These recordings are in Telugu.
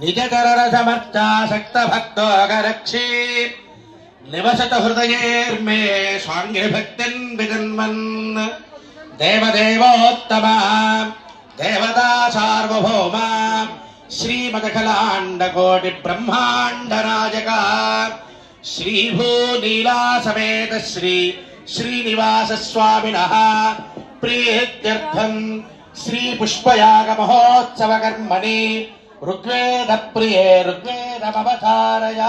निजकररसमर्चासक्तभक्तोऽगरक्षे निवसत हृदयेर्मे स्वाङ्गिभक्तिन् विजन्मन् देवदेवोत्तमा देवता सार्वभौमा श्रीमदखलाण्डकोटिब्रह्माण्डराजका श्रीभूनीलासमेत श्री श्रीनिवासस्वामिनः प्रीत्यर्थम् श्रीपुष्पयागमहोत्सवकर्मणि ऋग्वेदप्रिये ऋग्वेदमवतारया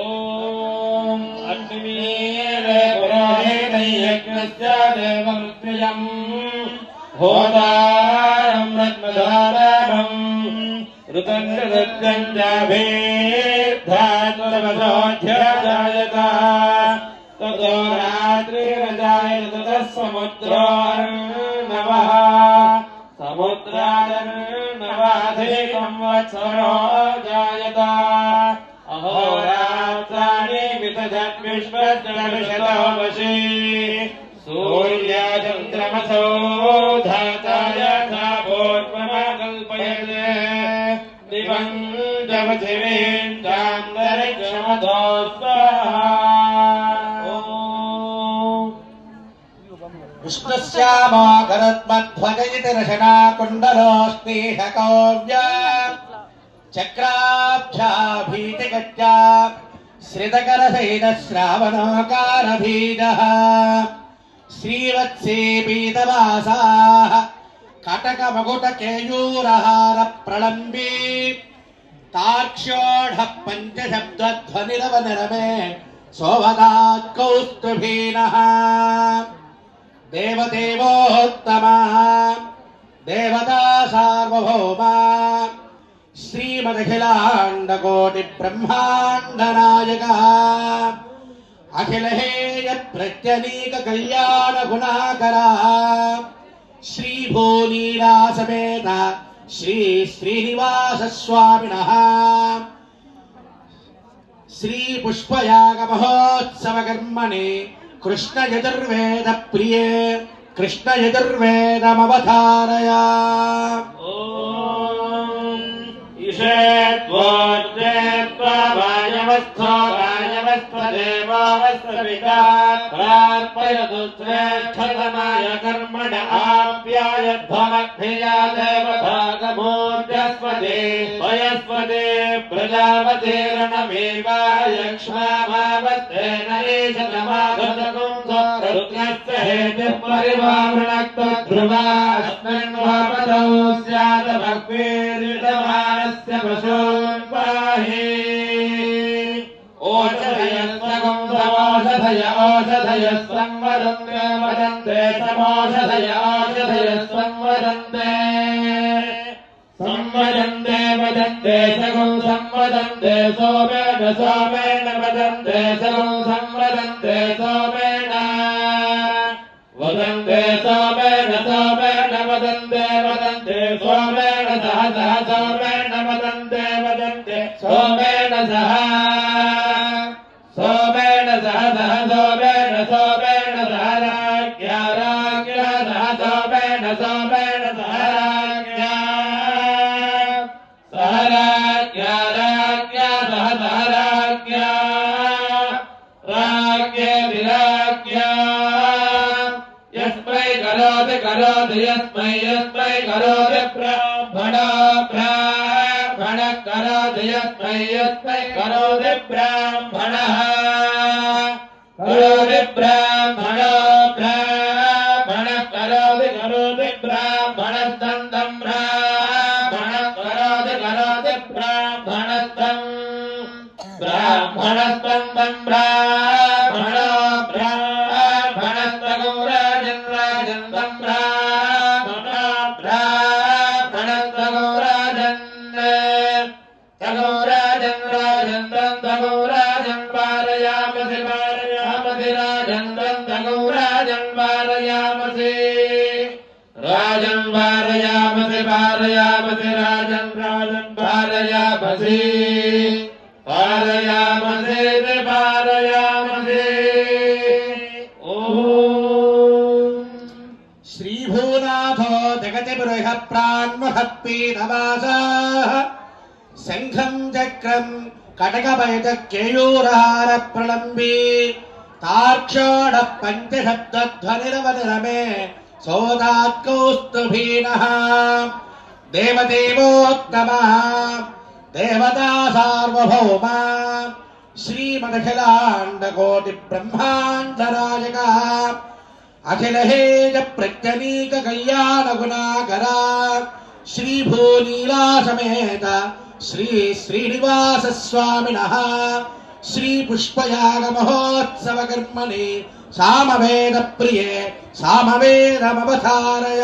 ॐ अग्निवीरे पुरोहितयज्ञस्य देवमृत्युजम् होतारम् रत्नधारम् ऋतन्नृत्यम् चाभेद्धात्मवसोऽध्यजायत ततो रात्रिरजायत ततः समुद्रोर्नवः समुद्रादर्नवाधिकम् वत्सरो जायत अहोरात्राणि विदधत् विश्वजलशतो वशी सूर्याचन्द्रमसो धाता यथा पूर्वमकल्पयते दिवम् जपथिवीम् विष्णुस्यामोकरत्मध्वजयति रशना कुण्डलोऽस्मीशकौव्य चक्राब्जाभीतिगत्या श्रितकरसहितश्रावणोकारबीजः श्रीवत्से पीतवासाः कटकमकुटकेयूरहारप्रलम्बी तार्क्ष्योढः पञ्चशब्दध्वनिरवनिरमे सोवदात् कौस्तुभीनः देवदेवोत्तमा देवता सार्वभौमा श्रीमदखिलाण्डकोटिब्रह्माण्डनायकः अखिलहेय प्रत्यनीककल्याणगुणाकरा श्रीभूनीलासमेत श्री श्रीनिवासस्वामिनः श्रीपुष्पयागमहोत्सवकर्मणि कृष्णयजुर्वेदप्रिये कृष्णयजुर्वेदमवधारया ॐ ईशेत्वोर्जे त्वावायवस्थो वायवस्थदेवावस्थविता प्रार्पयतु श्रेष्ठतमाय कर्मण आप्यायध्वमग्निया देवभागमूर्जस्वदे वयस्वदे प्रजापतिरणमेवायक्ष्मामावस्तेन ईशतमागतकुं रुद्रस्य हेतुः परिवामणक्तध्रुवास्मिन्वापदौ स्यात् भक्तिर्युतमानस्य पशून् संवदन्ते संवदन्ते वदन्ते सगं संवदन्ते सोमेन सोमेन वदन्ते सगं संवदन्ते सोमेन वदन्ते सोमेन सोमेन वदन्ते वदन्ते सोमेन सह सह सोमेन वदन्ते वदन्ते सोमेन सह करोति करोति यस्मै यस्मै करोति ब्राह्मणो ब्राह्मण करोति यस्मै यस्मै करोति ब्राह्मणः करोति ब्राह्मणो ब्राह्मण ब्राह्मणस्तन्दं ब्राह्मणो ब्राह्मणस्तगौ राजन् राजन्दं ब्राह्मण ब्राह्मणस्तगौ राजन् तगौ राजन् राजन्दं तगौ राजन् पारयामसि पारयामसि राजन्दं तगौ राजन् पारयामसि राजन् पारयामसि पारयामसि राजन् राजन् पारयामसि पारयामसे प्रान्वहत्पीनवासाः शङ्खम् चक्रम् कटकपयतकेयूरहार प्रलम्बी तार्क्षाणः पञ्चशब्दध्वनिरवनिरमे सोदात्कौस्तुभीनः देवदेवोत्तमः देवता सार्वभौमा श्रीमदखिलाण्डकोटिब्रह्माण्डराजकः అఖిలహేజ ప్రత్యనీక కళ్యాణ గుణాకర శ్రీ భూలీలా సమేత శ్రీ శ్రీనివాస స్వామిన శ్రీ పుష్పయాగ మహోత్సవ కర్మణి సామవేద ప్రియే సామవేదమవతారయ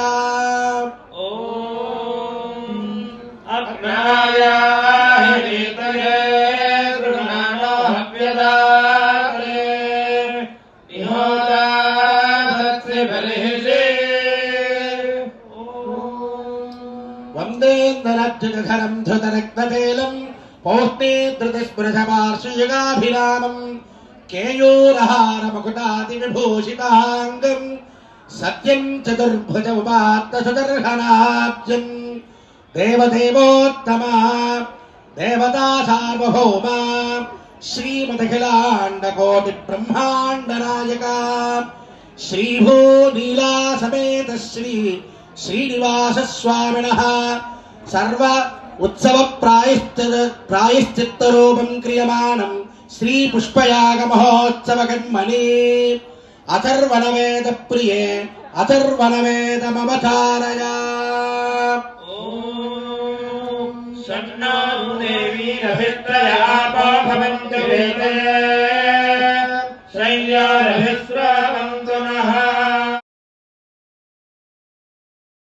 అగ్నాయాహితయే వందేంద్రనర్జుగరం ధృతరక్తవేలం పౌష్ణే ధృతిస్పృశవార్షయుగాభిరామం కేయూరహార మకుటాది విభూషితాంగం సత్యం చతుర్భుజ ఉపాత్త సుదర్శనాబ్జం దేవదేవోత్తమ దేవతా సార్వభౌమ శ్రీమదఖిలాండకోటి బ్రహ్మాండ నాయక శ్రీభూ నీలా సమేత శ్రీ శ్రీనివాస స్వామినః సర్వ ఉత్సవ ప్రాయశ్చిత ప్రాయశ్చిత్త రూపం క్రియమాణం శ్రీ పుష్పయాగ మహోత్సవ కర్మణి అథర్వణవేద ప్రియే అథర్వణవేద మమతారయా षण्णादेवीरभित्रयापाभवन्त वेदय शय्यारभि